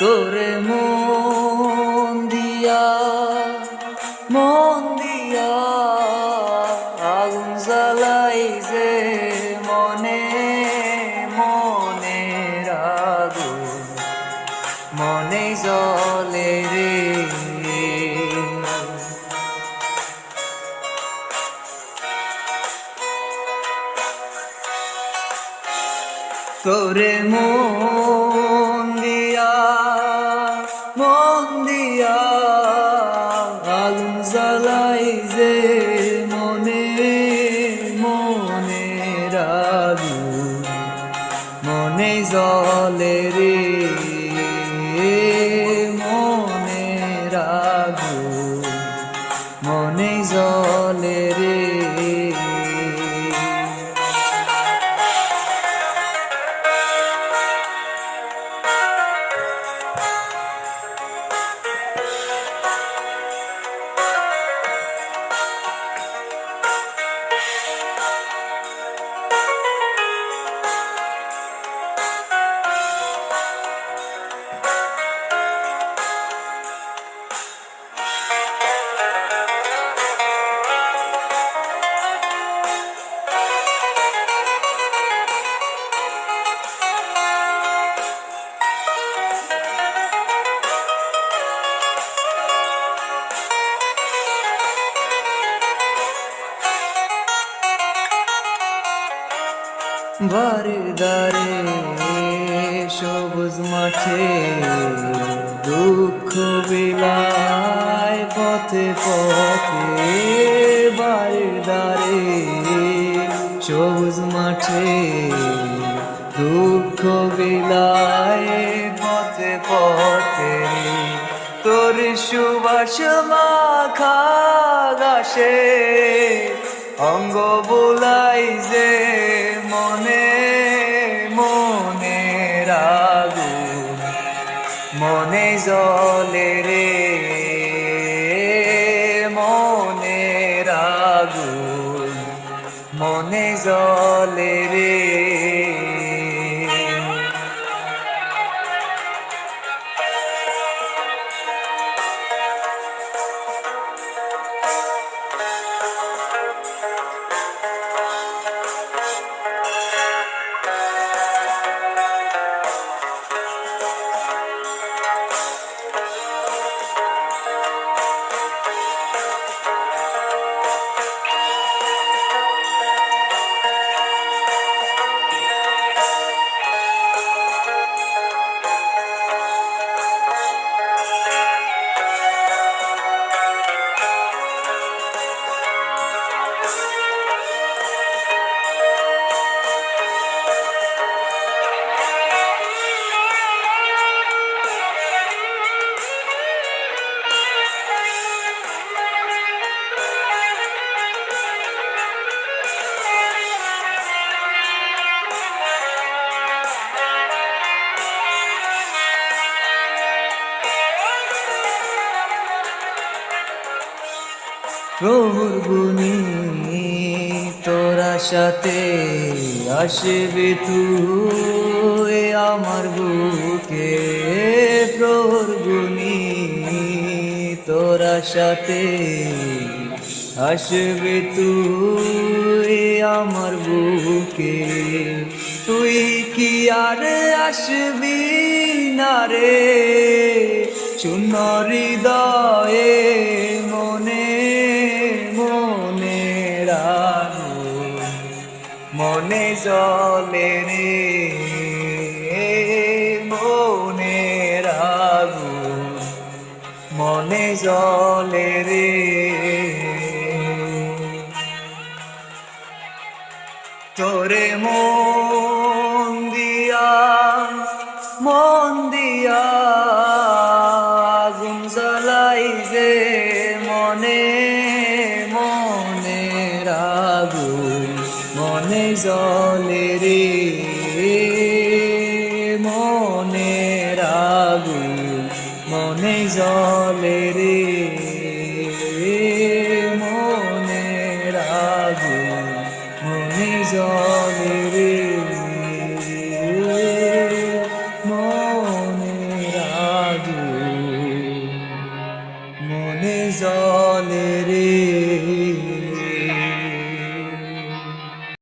তোরে মন দিয়া মন দিয়া আগুন জ্বালাই যে মনে মনে আগুন মনে জলে রে। তোরে মন মনে রাগু মনে জলে রে মনে রাগু মনে জলে রে। বাড়ির দ্বারে সবুজ মাঠে দুঃখ বিলায় পথে পথে দ্বারে সবুজ মাঠে দুঃখ বিলায় পথে পথে তোর সুবাস মাখা গাছে অঙ্গ বুলাই যে মনে মনে রাগু মনে জলে রে মনে রাগু মনে জলে রে। প্রভুর গুণী তোরা সাথে আসবে তুই আমার বুকে। প্রভুর গুণী তোরা সাথে আসবে তুই আমার বুকে। তুই কি আর আসবি না রে? শূন্য হৃদয়ে মনে মনে জলে রে, মনে রাগু। মনে জলে রে। তোরে মন দিয়া মন দিয়া আগুন জ্বালাই যে মনে মনে রাগুন মনে জলে রে, মনে রাগুল মনে জলে রে, মনে রাগু, মনে জলে রে, মনে রাগুল মনে জলে রে।